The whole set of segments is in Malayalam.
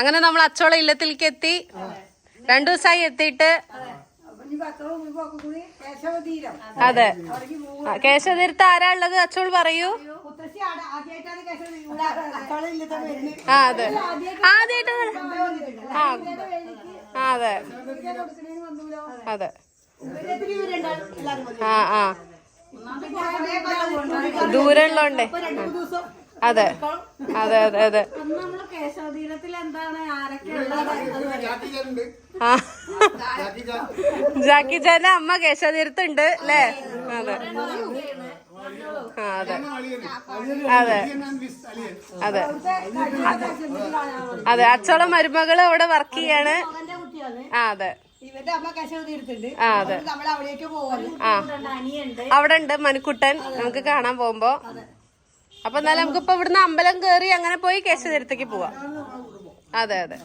അങ്ങനെ നമ്മൾ അച്ചോള ഇല്ലത്തിലേക്ക് എത്തി. രണ്ടു ദിവസമായി എത്തിയിട്ട്. അതെ. കേശവതീരത്ത് ആരാ ഉള്ളത്? അച്ചോൾ പറയൂ. ആ അതെ. ആദ്യമായിട്ട് ആ അതെ. അതെ. ആ ആ. ദൂരമുള്ളോണ്ടേ. അതെ. അതെ അതെ അതെ. ജാക്കി ജാന്റെ അമ്മ കേശവതീരത്തുണ്ട് അല്ലേ? അതെ. അതെ. അതെ. അതെ. അതെ. അച്ചോളം മരുമകൾ അവിടെ വർക്ക് ചെയ്യാണ്. ആ അതെ. അവിടെ ഉണ്ട് മനുക്കുട്ടൻ നമുക്ക് കാണാൻ പോകുമ്പോ. അപ്പൊ എന്നാലും നമുക്ക് ഇപ്പൊ ഇവിടുന്ന് അമ്പലം കേറി അങ്ങനെ പോയി കേശവതീരത്തേക്ക് പോവാം. അതെ അതെ.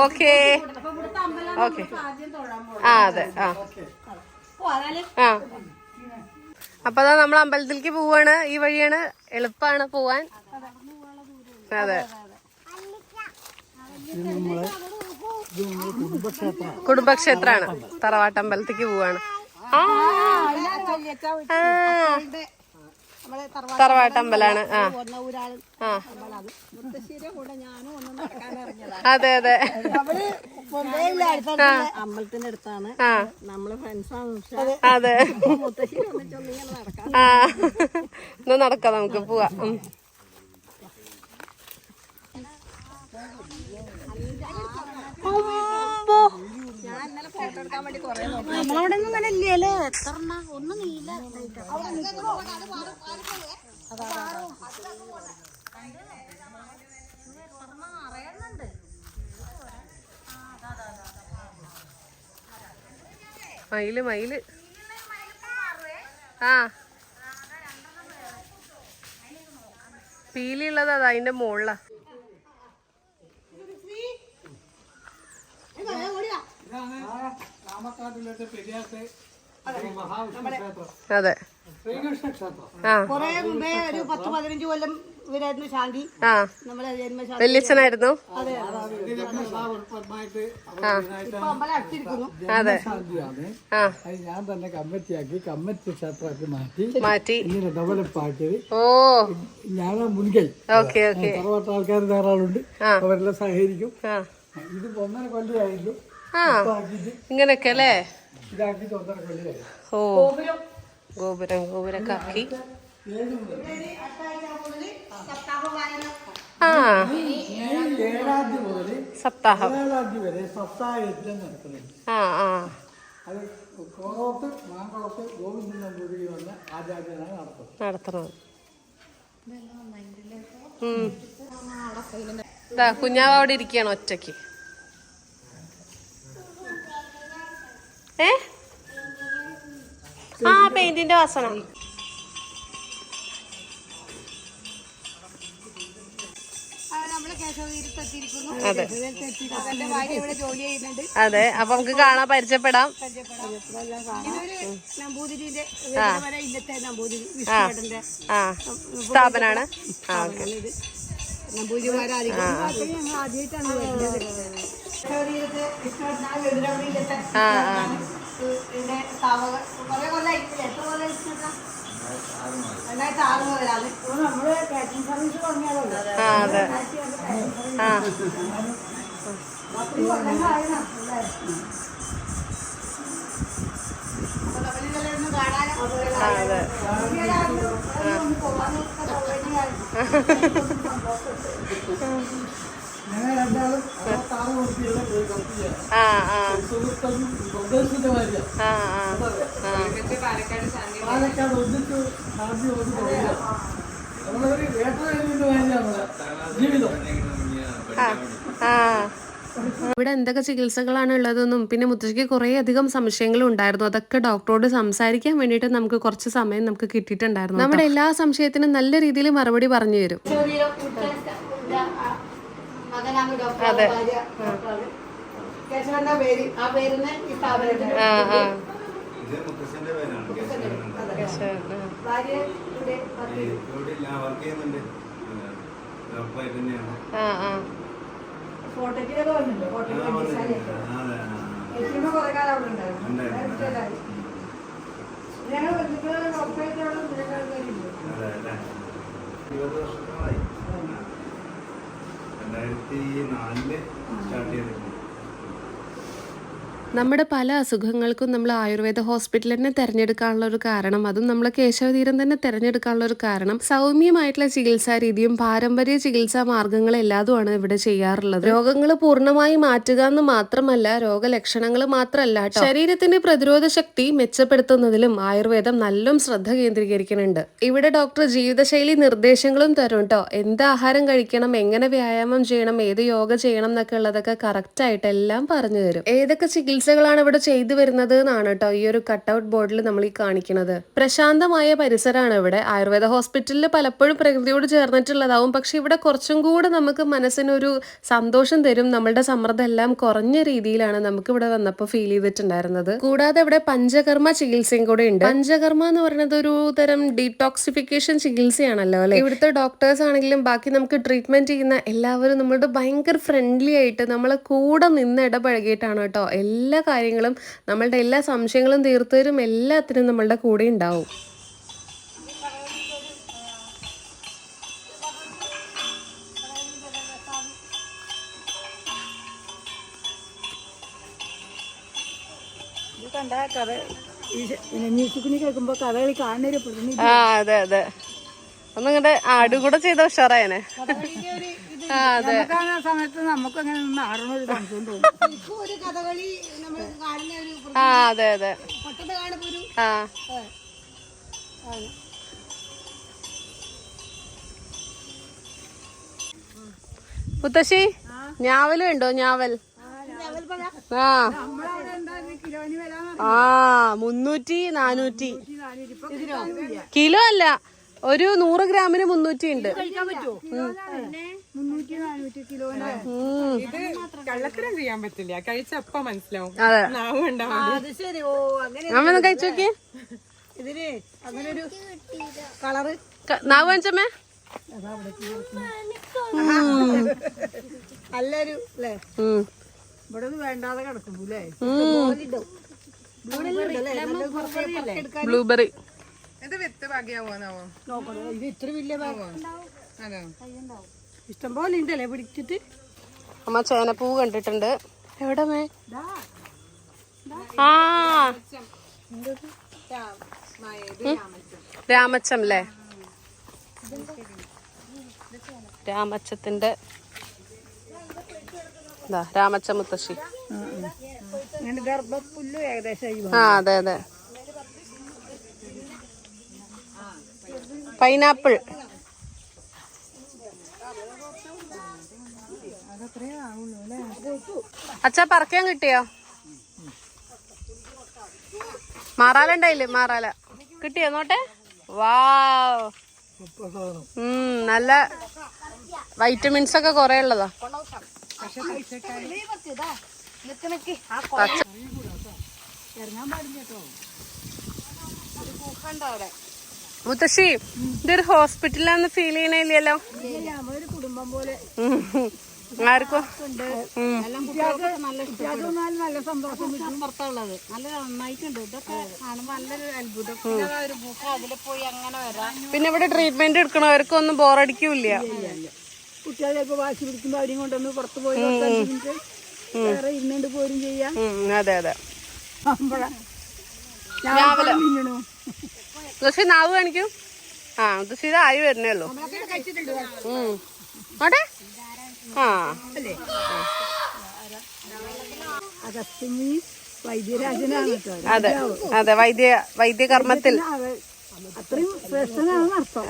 ഓക്കെ. ഓക്കേ. ആ അതെ ആ. ആ. അപ്പൊ അതാ നമ്മൾ അമ്പലത്തിലേക്ക് പോവാണ്. ഈ വഴിയാണ് എളുപ്പമാണ് പോവാൻ. അതെ. കുടുംബക്ഷേത്രാണ്. തറവാട്ടമ്പലത്തേക്ക് പോവാണ്. ആ. ആ. നമ്മളെ തറവാട്ടമ്പലാണ് ആ. ആ അമ്പലാണ് അതെ അതെ. അമ്പലത്തിന്റെ അടുത്താണ്. നമ്മൾ ഫ്രണ്ട്സാണ് അതെ. ആ. എന്നാ നടക്കാം നമുക്ക് പോവാം. ഉം. നമ്മളവിടെ ഒന്നും അങ്ങനെ ഇല്ലല്ലേ എത്ര ഒന്ന് നീല. മയിൽ മയിൽ. ആ. പീലിയുള്ളത് അതാ അതിന്റെ മുകളിലാ അതെ. ആ. കൊറേ മുമ്പേ ഒരു പത്ത് പതിനഞ്ച് കൊല്ലം ഇവരായിരുന്നു ശാന്തി. ആ. നമ്മളെ ജന്മശാന്തി. വല്യച്ഛനായിരുന്നു. അതെ. ആ. ഇപ്പൊ അമ്പലം അടച്ചിരിക്കുന്നു അതെ. ശാന്തിയാണ് ആ. അത് ഞാൻ തന്നെ കമ്മിറ്റിയാക്കി കമ്മിറ്റി ക്ഷേത്രമാക്കി മാറ്റി. മാറ്റി. ഇങ്ങനെ ഡെവലപ്പ് ആക്കിയത് ഓ. ഞാൻ മുൻകൈ. Okay okay. തറവാട്ട ആൾക്കാർ ധാരാളമുണ്ട് ഉണ്ട് അവരെല്ലാം സഹകരിക്കും. ഇത് ഒന്നര കൊല്ലമായിരുന്നു ആ അല്ലേ ഓ ഗോപുരം ഗോപുരമൊക്കെ ആക്കി ആ സപ്താഹം. ആ ആ. നടത്തണം. കുഞ്ഞാവ് അവിടെ ഇരിക്കുകയാണ് ഒറ്റയ്ക്ക്. ഏ? ആ പെയിന്റിന്റെ വാസന. അതെ. അപ്പൊ നമുക്ക് കാണാൻ പരിചയപ്പെടാം. സ്ഥാപനാണ് നമ്പൂതിരിന്റെ വരെ ഇല്ലത്തെ നമ്പൂതിരി വിഷ്ണുവേട്ടന്റെ ആ സ്ഥാപനാണ് ആ. അതെ ആ പത്ത് കൊല്ലങ്ങളായിരുന്നു അല്ലേ? അപ്പൊ നമ്മളിതെല്ലാം ഒന്ന് കാണാനും ആ അതെ ഒന്ന് പോകാനൊക്കെ സൗകര്യമായിരുന്നു. ഞങ്ങൾ രണ്ടാളും അറുപത്താറ് വർഷമുള്ള ഒരു കമ്പിയാണ് ആ ആ ആ ആ പാലക്കാട് ഒന്നിച്ച്. നമ്മളൊരു ജീവിതം ആ ഇവിടെ എന്തൊക്കെ ചികിത്സകളാണ് ഉള്ളതെന്നും പിന്നെ മുത്തശ്ശിക്ക് കുറേ അധികം സംശയങ്ങളും ഉണ്ടായിരുന്നു. അതൊക്കെ ഡോക്ടറോട് സംസാരിക്കാൻ വേണ്ടിയിട്ട് നമുക്ക് കുറച്ച് സമയം നമുക്ക് കിട്ടിയിട്ടുണ്ടായിരുന്നു നമ്മുടെ എല്ലാ സംശയത്തിനും നല്ല രീതിയിൽ മറുപടി പറഞ്ഞു തരും. ഫോട്ടോയ്ക്കൊക്കെ വന്നിട്ടുണ്ട്. ഫോട്ടോയ്ക്ക് അതെ, കുറെ കാലം അവിടെ ഉണ്ടായിരുന്നു. ഞങ്ങൾ ബന്ധുക്കളെ ഡോക്ടറായിട്ട് അവിടെ? ഇരുപത് വർഷത്തോളമായി. രണ്ടായിരത്തി നാലിൽ സ്റ്റാർട്ട് ചെയ്തിട്ടുണ്ട് നമ്മുടെ പല അസുഖങ്ങൾക്കും നമ്മൾ ആയുർവേദ ഹോസ്പിറ്റൽ തന്നെ തിരഞ്ഞെടുക്കാനുള്ള ഒരു കാരണം അതും നമ്മൾ കേശവതീരം തന്നെ തിരഞ്ഞെടുക്കാനുള്ള ഒരു കാരണം. സൗമ്യമായിട്ടുള്ള ചികിത്സാ രീതിയും പാരമ്പര്യ ചികിത്സാ മാർഗങ്ങളും എല്ലാതുമാണ് ഇവിടെ ചെയ്യാറുള്ളത്. രോഗങ്ങൾ പൂർണമായി മാറ്റുക എന്ന് മാത്രമല്ല രോഗലക്ഷണങ്ങൾ മാത്രമല്ല. ശരീരത്തിന്റെ പ്രതിരോധ ശക്തി മെച്ചപ്പെടുത്തുന്നതിലും ആയുർവേദം നല്ലോം ശ്രദ്ധ കേന്ദ്രീകരിക്കുന്നുണ്ട്. ഇവിടെ ഡോക്ടർ ജീവിതശൈലി നിർദ്ദേശങ്ങളും തരും കേട്ടോ. എന്ത് ആഹാരം കഴിക്കണം എങ്ങനെ വ്യായാമം ചെയ്യണം ഏത് യോഗ ചെയ്യണം എന്നൊക്കെ ഉള്ളതൊക്കെ കറക്റ്റ് ആയിട്ട് എല്ലാം പറഞ്ഞു തരും. ഏതൊക്കെ ചികിത്സകളാണ് ഇവിടെ ചെയ്തു വരുന്നത് എന്നാണ് കേട്ടോ ഈ ഒരു കട്ടൗട്ട് ബോർഡിൽ നമ്മൾ ഈ കാണിക്കുന്നത് പ്രശാന്തമായ പരിസരമാണ് ഇവിടെ. ആയുർവേദ ഹോസ്പിറ്റലിൽ പലപ്പോഴും പ്രകൃതിയോട് ചേർന്നിട്ടുള്ളതാവും. പക്ഷെ ഇവിടെ കുറച്ചും കൂടെ നമുക്ക് മനസ്സിനൊരു സന്തോഷം തരും. നമ്മളുടെ സമ്മർദ്ദം എല്ലാം കുറഞ്ഞ രീതിയിലാണ് നമുക്ക് ഇവിടെ വന്നപ്പോൾ ഫീൽ ചെയ്തിട്ടുണ്ടായിരുന്നത്. കൂടാതെ ഇവിടെ പഞ്ചകർമ്മ ചികിത്സയും കൂടെ ഉണ്ട്. പഞ്ചകർമ്മ എന്ന് പറയുന്നത് ഒരു തരം ഡീടോക്സിഫിക്കേഷൻ ചികിത്സയാണല്ലോ അല്ലെ? ഇവിടുത്തെ ഡോക്ടേഴ്സ് ആണെങ്കിലും ബാക്കി നമുക്ക് ട്രീറ്റ്മെന്റ് ചെയ്യുന്ന എല്ലാവരും നമ്മളുടെ ഭയങ്കര ഫ്രണ്ട്ലി ആയിട്ട് നമ്മളെ കൂടെ നിന്ന് ഇടപഴകിയിട്ടാണ് കേട്ടോ. എല്ലാ കാര്യങ്ങളും നമ്മളുടെ എല്ലാ സംശയങ്ങളും തീർത്തവരും എല്ലാത്തിനും നമ്മളുടെ കൂടെ ഉണ്ടാവും. ഇത് കണ്ട കഥ ഈ പിന്നെ മ്യൂസിക്കിന് കേൾക്കുമ്പോ കഥകളി കാണുന്നൊരു പ്രതിനിധി. ആ അതെ അതെ. ഒന്നിങ്ങടെ ആടും കൂടെ ചെയ്ത ഉഷാറായനെ. നമുക്കാണ് ആ സമയത്ത് നമുക്ക് അങ്ങനെ നിന്ന് ഒരു സംശയം തോന്നും. ഒരു കഥകളി നമ്മൾ കാണുന്ന ഒരു ആ അതെ അതെ. പെട്ടെന്ന് കാണുമ്പോ ഒരു ആ. മുത്തശ്ശി ഞാവലും ഉണ്ടോ ഞാവൽ? ആ നമ്മളവിടെ എന്തായാലും കിലോന് വില ആ മുന്നൂറ്റി നാനൂറ്റി. കിലോ അല്ല. ഒരു നൂറ് ഗ്രാമിന് മുന്നൂറ്റി ഉണ്ട്. കിലോന് കള്ളത്തരം ചെയ്യാൻ പറ്റില്ല കഴിച്ചപ്പ മനസ്സിലാവും അമ്മ കഴിച്ചു നോക്കിയേ ഇതിന് അങ്ങനെ ഒരു കളറ് നാവ് കാണിച്ചമ്മേ നല്ലൊരു അല്ലേ. ഇവിടെ ഒന്നും വേണ്ടാതെ കിടക്കും അല്ലേ ബ്ലൂബെറി. ഇത് വിത്ത് ഭാഗ്യാവോന്നാവോ നോക്കണോ ഇത് ഇത്ര വലിയ അതെ. ഇഷ്ടം പോലെ ഉണ്ടല്ലേ പിടിച്ചിട്ട്? അമ്മ ചേനപ്പൂ കണ്ടിട്ടുണ്ട്. എവിടെ മേ ആ. രാമച്ചം. അല്ലേ? രാമച്ചത്തിന്റെ രാമച്ച മുത്തശ്ശി ആ അതെ അതെ. പൈനാപ്പിൾ. അച്ഛാ പറക്കാൻ കിട്ടിയോ? മാറാലുണ്ടായില്ലേ മാറാല. കിട്ടിയോ നോട്ടെ ഉം നല്ല വൈറ്റമിൻസ് ഒക്കെ കൊറേ ഉള്ളതാ. പച്ച മുത്തശ്ശി ഇതൊരു ഹോസ്പിറ്റലാന്ന് ഫീൽ ചെയ്യണില്ലല്ലോ. കുടുംബം പോലെ. ആർക്കും? നല്ല സന്തോഷം പുറത്തുള്ളത്. നല്ല നന്നായിട്ടുണ്ട്. ഇതൊക്കെ കാണുമ്പോ നല്ലൊരു അത്ഭുതം. ഒരു ബുക്ക് അതിൽ പോയി അങ്ങനെ വരാം. പിന്നെ ഇവിടെ ട്രീറ്റ്മെന്റ് എടുക്കണവർക്കൊന്നും ബോറടിക്കൂല കുട്ടികൾ ചിലപ്പോ വാശി പിടിക്കുമ്പോ അവരെയും കൊണ്ടൊന്ന് പുറത്ത് പോയി വേറെ ഇരുന്നുകൊണ്ട് പോരും ചെയ്യാം. അതെ അതെ. അമ്പഴാ. മുത്തശ്ശി നാവ് കാണിക്കും? ആ ഇത് ആയി വരുന്നേ ഉള്ളൂ. ഉം. ആട്ടെ? ആ. അതെ അതെ വൈദ്യ വൈദ്യകർമ്മത്തിൽ.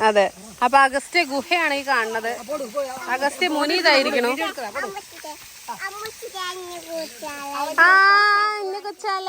അത്. അപ്പൊ അഗസ്ത്യ ഗുഹയാണ് ഈ കാണുന്നത്. അഗസ്ത്യ മുനി ഇതായിരിക്കണു? ആ ഇന്ന കൊച്ചാല.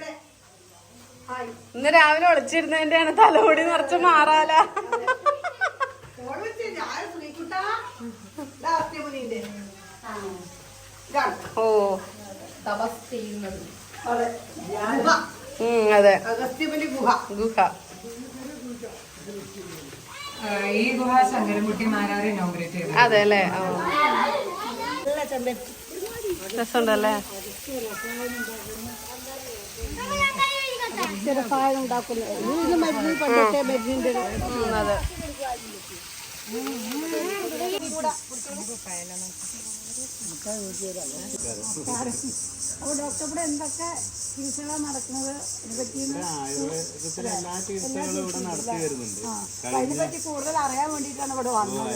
ഇന്ന് രാവിലെ ഒളിച്ചിരുന്നതിന്റെയാണ് തലമുടി നിറച്ച് മാറാല. ഓ. അതെ. ഗുഹ. ഗുഹ. ഈ ഗുഹ ശങ്കരൻകുട്ടി ഇനോഗ്രേറ്റ് ചെയ്തു അതെ അല്ലേ? രസമുണ്ടല്ലേ? ചെറുപ്പായം ഉണ്ടാക്കുന്നത് ഇത് മരുന്ന് പണ്ടത്തെ മരുന്നിന്റെ ഉം, അതെ. അപ്പോൾ ഡോക്ടർ ഇവിടെ എന്തൊക്കെ ചികിത്സകളാണ് നടക്കുന്നത് അതിനെപ്പറ്റി കൂടുതൽ അറിയാൻ വേണ്ടിയിട്ടാണ് ഇവിടെ വന്നത്.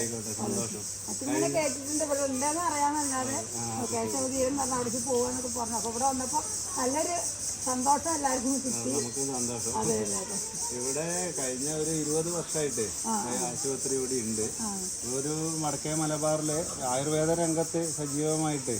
മറ്റിങ്ങനെ കേട്ടിട്ടുണ്ട് ഇവിടെ ഉണ്ടെന്ന് അറിയാമെന്നല്ലാതെ കേശവതീരം പറഞ്ഞ അവിടേക്ക് പോകാന്നൊക്കെ പറഞ്ഞു. അപ്പോൾ ഇവിടെ വന്നപ്പോൾ നല്ലൊരു സന്തോഷം എല്ലാവർക്കും കിട്ടി. നമുക്ക് സന്തോഷം. ഇവിടെ കഴിഞ്ഞ ഒരു ഇരുപത് വർഷമായിട്ട് ആശുപത്രി ഇവിടെ ഉണ്ട്. ഒരു മടക്കേ മലബാറിലെ ആയുർവേദ രംഗത്ത് സജീവമായിട്ട്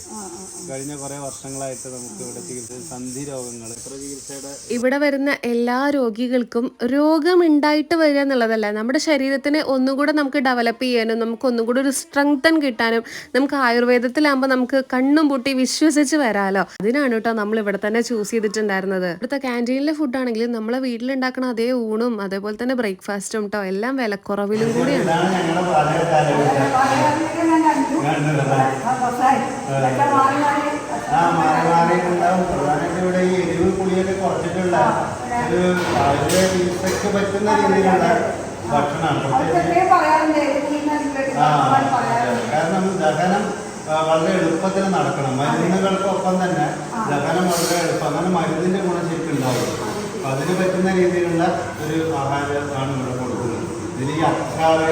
കഴിഞ്ഞ കുറെ വർഷങ്ങളായിട്ട് നമുക്ക് ഇവിടെ ചികിത്സ സന്ധി രോഗങ്ങൾ. ചികിത്സയുടെ ഇവിടെ വരുന്ന എല്ലാ രോഗികൾക്കും രോഗമുണ്ടായിട്ട് വരിക എന്നുള്ളതല്ല. നമ്മുടെ ശരീരത്തിനെ ഒന്നുകൂടെ നമുക്ക് ഡെവലപ്പ് ചെയ്യാനും നമുക്ക് ഒന്നുകൂടെ ഒരു സ്ട്രെങ്തൻ കിട്ടാനും നമുക്ക് ആയുർവേദത്തിലാകുമ്പോൾ നമുക്ക് കണ്ണും പൂട്ടി വിശ്വസിച്ച് വരാലോ. അതിനാണ് കേട്ടോ നമ്മൾ ഇവിടെ തന്നെ ചൂസ് ചെയ്തിട്ടുണ്ടായിരുന്നത്. ഇവിടുത്തെ ക്യാന്റീനിലെ ഫുഡ് ആണെങ്കിലും നമ്മളെ വീട്ടിലുണ്ടാക്കുന്ന അതേ ഊണും അതേപോലെ തന്നെ ബ്രേക്ക്ഫാസ്റ്റും കേട്ടോ എല്ലാം വിലക്കുറവിലും കൂടിയാണ് ആ കാരണം ദഹനം വളരെ എളുപ്പത്തിൽ നടക്കണം. മരുന്നുകൾക്കൊപ്പം തന്നെ ദഹനം വളരെ എളുപ്പം. അങ്ങനെ മരുന്നിന്റെ ഗുണം ശരിക്കും ഉണ്ടാവും അപ്പൊ അതിന് പറ്റുന്ന രീതിയിലുള്ള ഒരു ആഹാരമാണ് ഇവിടെ കൊടുക്കുന്നത്. ഇതിൽ ഈ അച്ചാറ്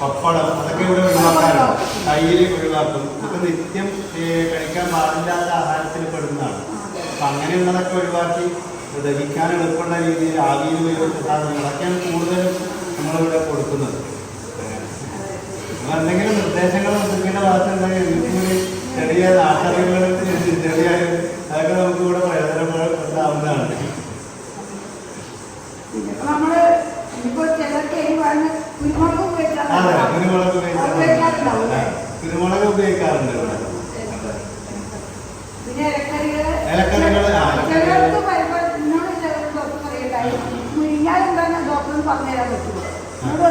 പപ്പടം അതൊക്കെ ഇവിടെ ഒഴിവാക്കാറുണ്ട്. തൈര് ഒഴിവാക്കും. ഇതൊക്കെ നിത്യം കഴിക്കാൻ പാടില്ലാത്ത ആഹാരത്തിൽ പെടുന്നതാണ്. അപ്പൊ അങ്ങനെയുള്ളതൊക്കെ ഒഴിവാക്കി ദഹിക്കാൻ എളുപ്പമുള്ള രീതിയിൽ ആവിയിൽ ഉപയോഗിച്ച സാധനങ്ങളൊക്കെയാണ് കൂടുതലും നമ്മളിവിടെ കൊടുക്കുന്നത്. എന്തെങ്കിലും നിർദ്ദേശങ്ങൾ മുസ്ലിമിന്റെ ഭാഗത്തുണ്ടെങ്കിൽ നിങ്ങൾക്ക് ചെറിയ നാട്ടറിവുകൾ ചെറിയ അതൊക്കെ നമുക്ക് ഇവിടെ പ്രയോജനപ്പെടുത്താവുന്നതാണ് പറഞ്ഞ കുരുമുളക് അതെ ഉപയോഗിച്ചാൽ കുരുമുളക് ഉപയോഗിക്കാറുണ്ട് കുരുമുളക് ചിലർ ഡോക്ടർ ഡോക്ടർ പറഞ്ഞുതരാൻ പറ്റുമോ?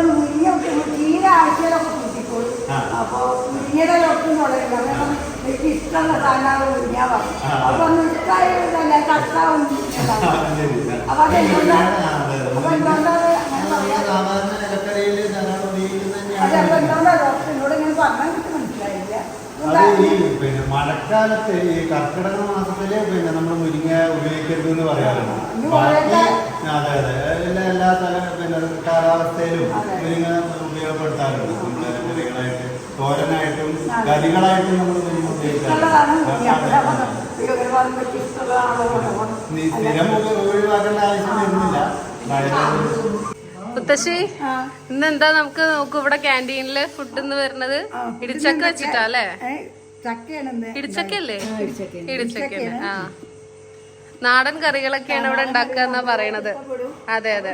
മുരിങ്ങ തീരെ ആഴ്ചയിലൊക്കെ ഡോക്ടർ തുടങ്ങില്ല കാരണം എനിക്ക് ഇഷ്ടമുള്ള സാധനമാണ് മുരിങ്ങ പറഞ്ഞു. ആ. അപ്പൊ ഒന്ന് ഇഷ്ടമായില്ല കഷ്ടാവും ആ, ശരി. അപ്പൊ അതെന്തുകൊണ്ടാണ് ആ, അതെ, അതെ. അപ്പൊ എന്തുകൊണ്ടാണ് അങ്ങനെ പറയാ? സാധാരണ ഇലക്കറിയിൽ ധാരാളം ഉപയോഗിക്കുന്നത് അതെ എന്തുകൊണ്ടാണ് ഡോക്ടർ എന്നോട് ഇങ്ങനെ പറഞ്ഞാൽ എനിക്ക് മനസ്സിലായില്ല. അത് ഈ പിന്നെ മഴക്കാലത്ത് ഈ കർക്കിടക മാസത്തിൽ പിന്നെ നമ്മൾ മുരിങ്ങ ഉപയോഗിക്കരുത് എന്ന് പറയാറുണ്ട്. ബാക്കി അതെ അതെ. എല്ലാ എല്ലാ തല പിന്നെ കാലാവസ്ഥയിലും മുരിങ്ങ ഉപയോഗപ്പെടുത്താറുണ്ട്. തോരനായിട്ടും കറികളായിട്ടും നമ്മൾ സ്ഥിരം ഒഴിവാക്കേണ്ട ആവശ്യം വരുന്നില്ല. മുത്തശ്ശി ആ. ഇന്ന് എന്താ നമുക്ക് നോക്കൂ ഇവിടെ ക്യാന്റീനിൽ ഫുഡ് എന്ന് വരുന്നത്? ഇടിച്ചക്ക വെച്ചിട്ടാ അല്ലേ. ഇടിച്ചക്കല്ലേ. ഇടിച്ചക്കയാണ്. ആ. നാടൻ കറികളൊക്കെയാണ് ഇവിടെ ഉണ്ടാക്കുക എന്നാ പറയണത്. അതെ അതെ.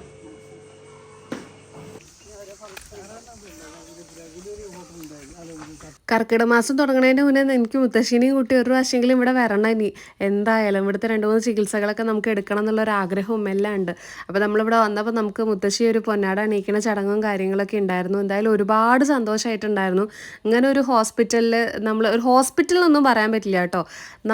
കർക്കിടക മാസം തുടങ്ങുന്നതിന് മുന്നേ എനിക്ക് മുത്തശ്ശിനെയും കൂട്ടി ഒരു പ്രാവശ്യമെങ്കിലും ഇവിടെ വരണം ഇനി. എന്തായാലും ഇവിടുത്തെ രണ്ട് മൂന്ന് ചികിത്സകളൊക്കെ നമുക്ക് എടുക്കണം എന്നുള്ള ഒരു ആഗ്രഹവും എല്ലാം ഉണ്ട്. അപ്പോൾ നമ്മളിവിടെ വന്നപ്പോൾ നമുക്ക് മുത്തശ്ശി ഒരു പൊന്നാട അണിയിക്കുന്ന ചടങ്ങും കാര്യങ്ങളൊക്കെ ഉണ്ടായിരുന്നു. എന്തായാലും ഒരുപാട് സന്തോഷമായിട്ടുണ്ടായിരുന്നു ഇങ്ങനെ ഒരു ഹോസ്പിറ്റലിൽ നമ്മൾ ഒരു ഹോസ്പിറ്റൽ ഒന്നും പറയാൻ പറ്റില്ല കേട്ടോ.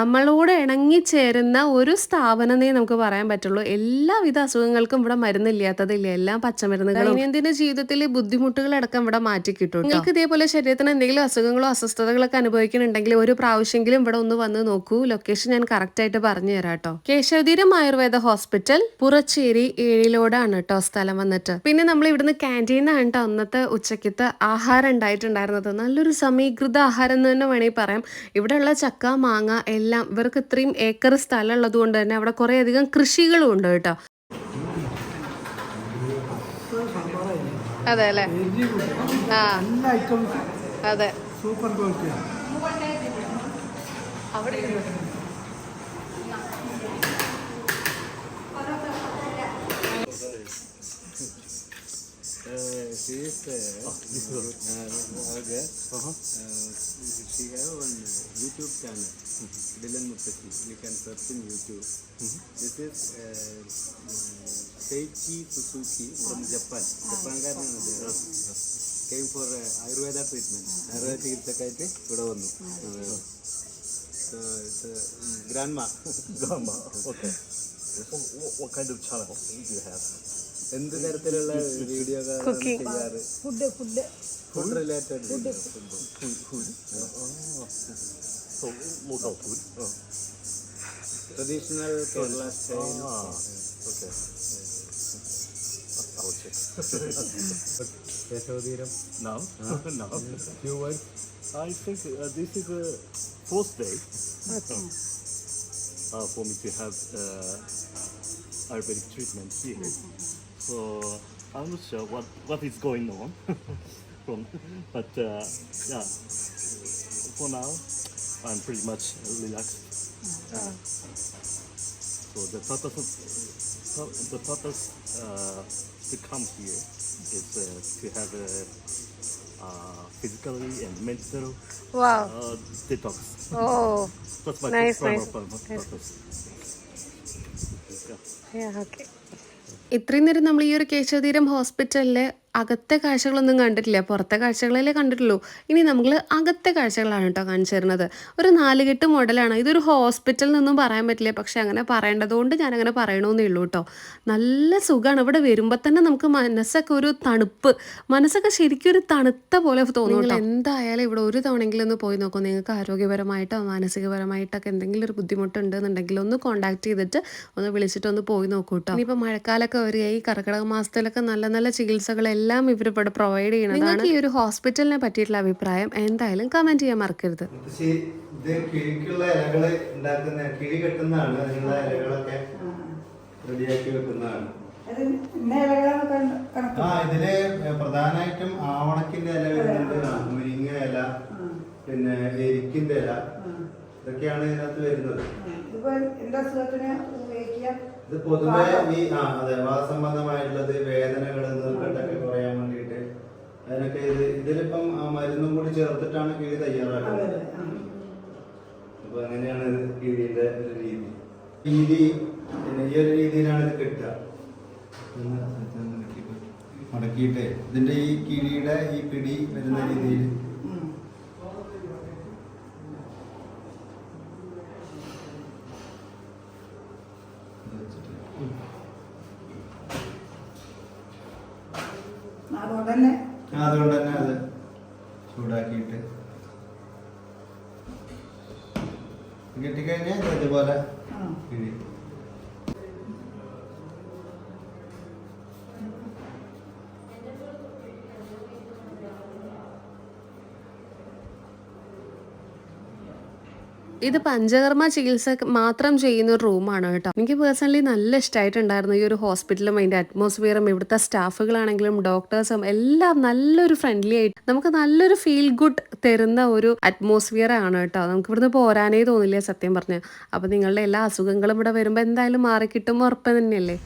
നമ്മളോട് ഇണങ്ങിച്ചേരുന്ന ഒരു സ്ഥാപനമേ നമുക്ക് പറയാൻ പറ്റുള്ളൂ. എല്ലാവിധ അസുഖങ്ങൾക്കും ഇവിടെ മരുന്നില്ലാത്തതില്ല. എല്ലാം പച്ചമരുന്നുകളും ദൈനംദിന ജീവിതത്തിലെ ബുദ്ധിമുട്ടുകളടക്കം ഇവിടെ മാറ്റി കിട്ടും നിങ്ങൾക്ക് ഇതേപോലെ ശരീരത്തിന് എന്തെങ്കിലും അസുഖങ്ങളോ അസ്വസ്ഥതകളൊക്കെ അനുഭവിക്കുന്നുണ്ടെങ്കിൽ ഒരു പ്രാവശ്യമെങ്കിലും ഇവിടെ ഒന്ന് വന്ന് നോക്കൂ. ലൊക്കേഷൻ ഞാൻ കറക്റ്റ് ആയിട്ട് പറഞ്ഞു തരാം കേട്ടോ. കേശവതീരം ആയുർവേദ ഹോസ്പിറ്റൽ പുറച്ചേരി ഏഴിലോടാണ് കേട്ടോ സ്ഥലം വന്നിട്ട്. പിന്നെ നമ്മൾ ഇവിടുന്ന് ക്യാന്റീനാണ് കേട്ടോ അന്നത്തെ ഉച്ചക്കത്തെ ആഹാരം ഉണ്ടായിട്ടുണ്ടായിരുന്നത്. നല്ലൊരു സമീകൃത ആഹാരം എന്ന് തന്നെ വേണമെങ്കിൽ പറയാം. ഇവിടെയുള്ള ചക്ക മാങ്ങ എല്ലാം ഇവർക്ക് ഇത്രയും ഏക്കർ സ്ഥലം ഉള്ളത് കൊണ്ട് തന്നെ അവിടെ കുറേ അധികം കൃഷികളും ഉണ്ട് കേട്ടോ. അതെ അല്ലേ? ആ. അതെ സൂപ്പർ ക്വാളിറ്റിയാണ് അവിടെ Uh, she is uh, uh, our guest. Uh, she have one uh, YouTube channel, Dylan Musashi. You can search in YouTube. This is uh, uh, Seichi Suzuki from Japan. ജപ്പാൻകാരനാണ് അദ്ദേഹം came for Ayurveda treatment Ayurveda ചികിത്സക്കായിട്ട് ഇവിടെ വന്നു. Grandma Grandma, okay. What, kind of channel do you have? എന്ത് തരത്തിലുള്ള വീഡിയോ ചെയ്യാറ്? Food food food related Food, food. So, local food. Oh. Traditional Kerala style Ah, Yashodhiram? No, no. Few words? I think uh, this is a fourth day uh, for me to have uh, Ayurvedic treatment here. So I'm not sure what, what is going on. from, but uh, yeah, for now, I'm pretty much relaxed. Uh, so the purpose, of, the purpose uh, to come here is uh, to have a uh, physically and mental wow. uh, detox. Oh, That's my Nice, nice. purpose. Yeah. okay. ഇത്രയും നേരം നമ്മൾ ഈ ഒരു കേശവതീരം ഹോസ്പിറ്റലിലെ അകത്തെ കാഴ്ചകളൊന്നും കണ്ടിട്ടില്ല. പുറത്തെ കാഴ്ചകളല്ലേ കണ്ടിട്ടുള്ളൂ. ഇനി നമ്മൾ അകത്തെ കാഴ്ചകളാണ് കേട്ടോ കാണിച്ചു തരുന്നത് ഒരു നാലുകെട്ട് മോഡലാണ്. ഇതൊരു ഹോസ്പിറ്റലിൽ നിന്നും പറയാൻ പറ്റില്ല. പക്ഷേ അങ്ങനെ പറയേണ്ടതുകൊണ്ട് ഞാൻ അങ്ങനെ പറയണമെന്നേ ഉള്ളൂ കേട്ടോ. നല്ല സുഖമാണ് ഇവിടെ വരുമ്പോൾ തന്നെ നമുക്ക് മനസ്സൊക്കെ ഒരു തണുപ്പ് മനസ്സൊക്കെ ശരിക്കും ഒരു തണുത്ത പോലെ തോന്നുന്നു നിങ്ങൾ എന്തായാലും ഇവിടെ ഒരു തവണയെങ്കിലും ഒന്ന് പോയി നോക്കൂ. നിങ്ങൾക്ക് ആരോഗ്യപരമായിട്ടോ മാനസികപരമായിട്ടൊക്കെ എന്തെങ്കിലും ഒരു ബുദ്ധിമുട്ടുണ്ടെന്നുണ്ടെങ്കിൽ ഒന്ന് കോൺടാക്ട് ചെയ്തിട്ട് ഒന്ന് വിളിച്ചിട്ട് ഒന്ന് പോയി നോക്കൂ കേട്ടോ. ഇനിയിപ്പോൾ മഴക്കാലമൊക്കെ വരികയായി കർക്കിടക മാസത്തിലൊക്കെ നല്ല നല്ല ചികിത്സകളെല്ലാം ഇവർ ഇവിടെ പ്രൊവൈഡ് ചെയ്യുന്നതാണ് നിങ്ങൾക്ക് ഈ ഒരു ഹോസ്പിറ്റലിനെ പറ്റിയിട്ടുള്ള അഭിപ്രായം എന്തായാലും കമന്റ് ചെയ്യാൻ മറക്കരുത്. മുത്തശ്ശി, ഇത് കിഴിക്കുള്ള ഇലകൾ ഉണ്ടാക്കുന്ന കിഴി കെട്ടുന്നതാണ് അതിനുള്ള ഇലകളൊക്കെ റെഡിയാക്കി വെക്കുന്നതാണ്. അത് ഇന്ന ഇലകളാണ് കണ്ട- കണക്ക്? ആ ഇതിൽ പ്രധാനമായിട്ടും ആവണക്കിന്റെ ഇല വരുന്നുണ്ട്. ആ, മുരിങ്ങ ഇല പിന്നെ എരിക്കിന്റെ ഇല. ഇതൊക്കെയാണ് ഇതിനകത്ത് വരുന്നത്. ഇതിപ്പോ എന്താ സുഖത്തിന് ഉപയോഗിക്കാം ഇത് പൊതുവെ ഈ ആ അതെ വാസംബന്ധമായിട്ടുള്ളത് വേദനകൾ നീർക്കെട്ടൊക്കെ അതിനൊക്കെ ഇത് ഇതിലിപ്പം ആ മരുന്നും കൂടി ചേർത്തിട്ടാണ് കിഴി തയ്യാറാക്കുന്നത് അപ്പൊ അങ്ങനെയാണ് ഇത് കിഴിയുടെ ഒരു രീതി രീതി പിന്നെ ഈ ഒരു രീതിയിലാണ് ഇത് കിട്ടുക മടക്കിയിട്ടേ ഇതിന്റെ ഈ കിഴിയുടെ ഈ പിടി വരുന്ന രീതിയിൽ അതുകൊണ്ട് തന്നെ ആ, അതുകൊണ്ട് തന്നെ അത് ചൂടാക്കിയിട്ട് കിട്ടിക്കഴിഞ്ഞാൽ ഇത് ഇതുപോലെ ആ. കിഴി ഇത് പഞ്ചകർമ്മ ചികിത്സ മാത്രം ചെയ്യുന്ന ഒരു റൂമാണ് കേട്ടോ. എനിക്ക് പേഴ്സണലി നല്ല ഇഷ്ടമായിട്ടുണ്ടായിരുന്നു ഈ ഒരു ഹോസ്പിറ്റലും അതിന്റെ അറ്റ്മോസ്ഫിയറും ഇവിടുത്തെ സ്റ്റാഫുകളാണെങ്കിലും ഡോക്ടേഴ്സും എല്ലാം നല്ലൊരു ഫ്രണ്ട്ലി ആയിട്ട് നമുക്ക് നല്ലൊരു ഫീൽ ഗുഡ് തരുന്ന ഒരു അറ്റ്മോസ്ഫിയർ ആണ് കേട്ടോ. നമുക്ക് ഇവിടുന്ന് പോരാനേ തോന്നില്ല സത്യം പറഞ്ഞ. അപ്പൊ നിങ്ങളുടെ എല്ലാ അസുഖങ്ങളും ഇവിടെ വരുമ്പോൾ എന്തായാലും മാറിക്കിട്ടും ഉറപ്പ് തന്നെയല്ലേ?